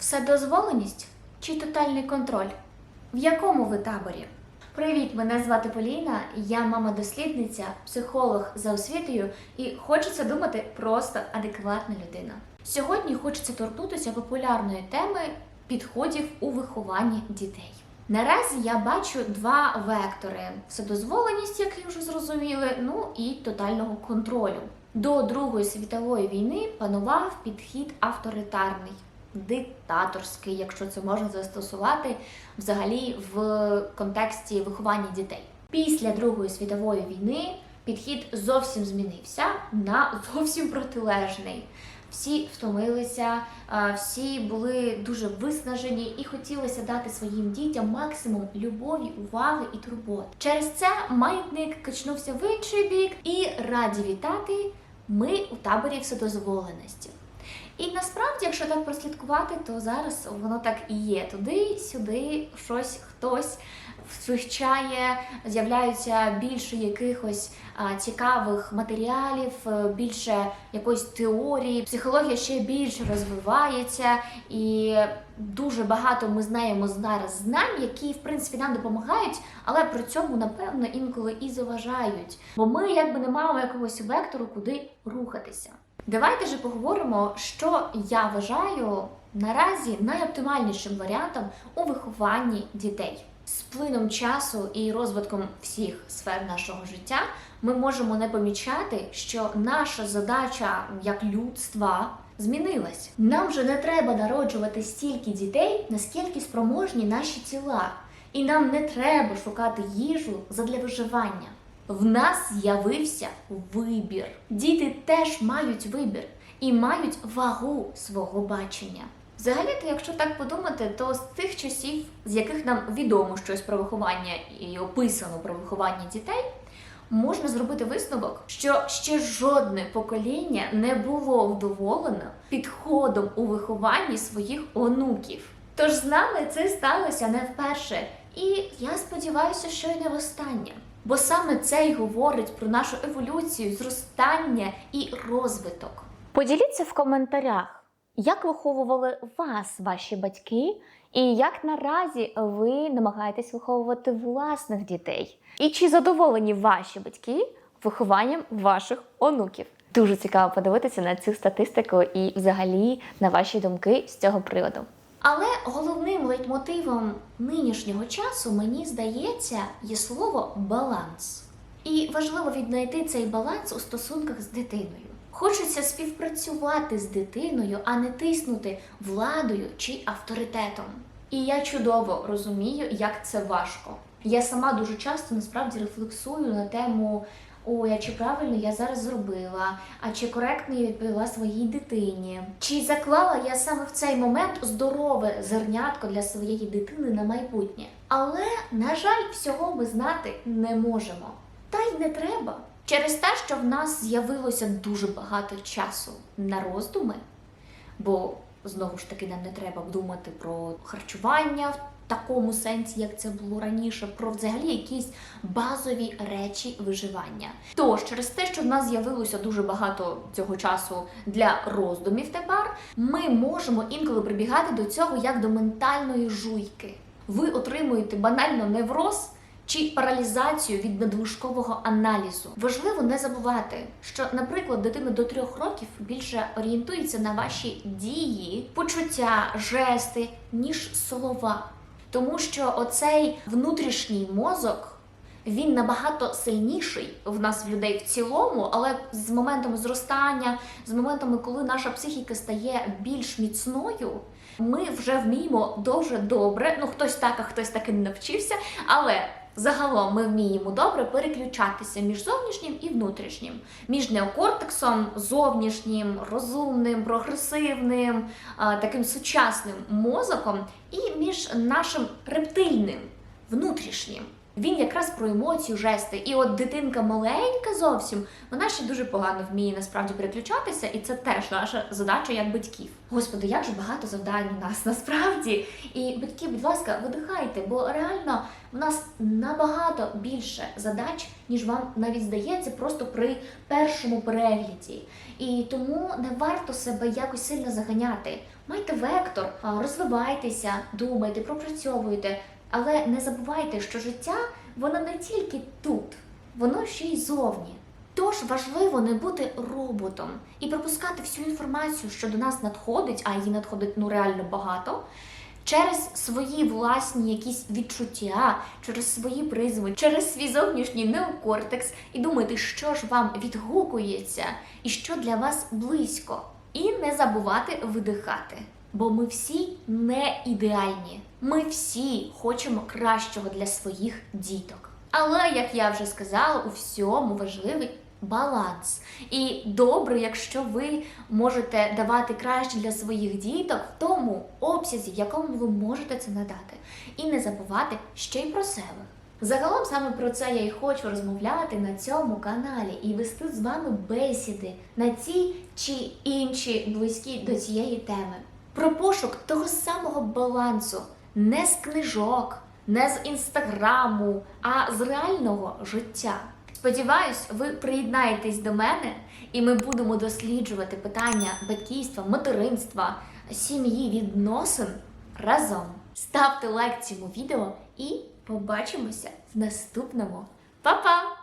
Вседозволеність чи тотальний контроль? В якому ви таборі? Привіт, мене звати Поліна, я мама-дослідниця, психолог за освітою і хочеться думати просто адекватна людина. Сьогодні хочеться торкнутися популярної теми підходів у вихованні дітей. Наразі я бачу два вектори: вседозволеність, як вже зрозуміли, ну і тотального контролю. До Другої світової війни панував підхід авторитарний, диктаторський, якщо це можна застосувати взагалі в контексті виховання дітей. Після Другої світової війни підхід зовсім змінився на зовсім протилежний. Всі втомилися, всі були дуже виснажені і хотілося дати своїм дітям максимум любові, уваги і турбот. Через це маятник качнувся в інший бік і раді вітати. Ми у таборі вседозволеності. І насправді, якщо так прослідкувати, то зараз воно так і є. Туди, сюди, щось хтось вивчає, з'являються більше якихось а, цікавих матеріалів, е, більше якоїсь теорії. Психологія ще більше розвивається, і дуже багато ми знаємо зараз знань, які в принципі нам допомагають, але при цьому напевно інколи і заважають. Бо ми якби не маємо якогось вектору, куди рухатися. Давайте же поговоримо, що я вважаю наразі найоптимальнішим варіантом у вихованні дітей. З плином часу і розвитком всіх сфер нашого життя ми можемо не помічати, що наша задача як людства змінилась. Нам вже не треба народжувати стільки дітей, наскільки спроможні наші тіла, і нам не треба шукати їжу задля виживання. В нас з'явився вибір. Діти теж мають вибір і мають вагу свого бачення. Взагалі-то, якщо так подумати, то з тих часів, з яких нам відомо щось про виховання і описано про виховання дітей, можна зробити висновок, що ще жодне покоління не було вдоволено підходом у вихованні своїх онуків. Тож з нами це сталося не вперше, і я сподіваюся, що й не востаннє. Бо саме це й говорить про нашу еволюцію, зростання і розвиток. Поділіться в коментарях, як виховували вас ваші батьки, і як наразі ви намагаєтесь виховувати власних дітей. І чи задоволені ваші батьки вихованням ваших онуків? Дуже цікаво подивитися на цю статистику і взагалі на ваші думки з цього приводу. Але головним лейтмотивом нинішнього часу, мені здається, є слово баланс. І важливо віднайти цей баланс у стосунках з дитиною. Хочеться співпрацювати з дитиною, а не тиснути владою чи авторитетом. І я чудово розумію, як це важко. Я сама дуже часто насправді рефлексую на тему. Ой, а чи правильно я зараз зробила? А чи коректно я відповіла своїй дитині? Чи заклала я саме в цей момент здорове зернятко для своєї дитини на майбутнє? Але, на жаль, всього ми знати не можемо. Та й не треба. Через те, що в нас з'явилося дуже багато часу на роздуми, бо знову ж таки нам не треба думати про харчування такому сенсі, як це було раніше, про взагалі якісь базові речі виживання. Тож, через те, що в нас з'явилося дуже багато цього часу для роздумів тепер, ми можемо інколи прибігати до цього як до ментальної жуйки. Ви отримуєте банально невроз. Чи паралізацію від надлишкового аналізу важливо не забувати, що, наприклад, дитина до трьох років більше орієнтується на ваші дії, почуття, жести, ніж слова. Тому що оцей внутрішній мозок він набагато сильніший в нас в людей в цілому, але з моментом зростання, з моментами, коли наша психіка стає більш міцною, ми вже вміємо дуже добре. Ну хтось так, а хтось таки не навчився, але. Загалом ми вміємо добре переключатися між зовнішнім і внутрішнім, між неокортексом, зовнішнім, розумним, прогресивним, таким сучасним мозоком, і між нашим рептильним внутрішнім. Він якраз про емоцію, жести. І от дитинка маленька зовсім, вона ще дуже погано вміє насправді переключатися, і це теж наша задача як батьків. Господи, як же багато завдань у нас насправді. І батьки, будь ласка, видихайте, бо реально в нас набагато більше задач, ніж вам навіть здається, просто при першому перегляді. І тому не варто себе якось сильно заганяти. Майте вектор, розвивайтеся, думайте, пропрацьовуйте, але не забувайте, що життя воно не тільки тут, воно ще й зовні. Тож важливо не бути роботом і пропускати всю інформацію, що до нас надходить, а її надходить ну реально багато. Через свої власні якісь відчуття, через свої призми, через свій зовнішній неокортекс, і думати, що ж вам відгукується і що для вас близько. І не забувати видихати. Бо ми всі не ідеальні. Ми всі хочемо кращого для своїх діток. Але, як я вже сказала, у всьому важливий баланс. І добре, якщо ви можете давати краще для своїх діток в тому обсязі, в якому ви можете це надати, і не забувати ще й про себе. Загалом саме про це я і хочу розмовляти на цьому каналі і вести з вами бесіди на ці чи інші близькі до цієї теми. Про пошук того самого балансу не з книжок, не з інстаграму, а з реального життя. Сподіваюсь, ви приєднаєтесь до мене, і ми будемо досліджувати питання батьківства, материнства, сім'ї, відносин разом. Ставте лайк цьому відео і побачимося в наступному. Па-па!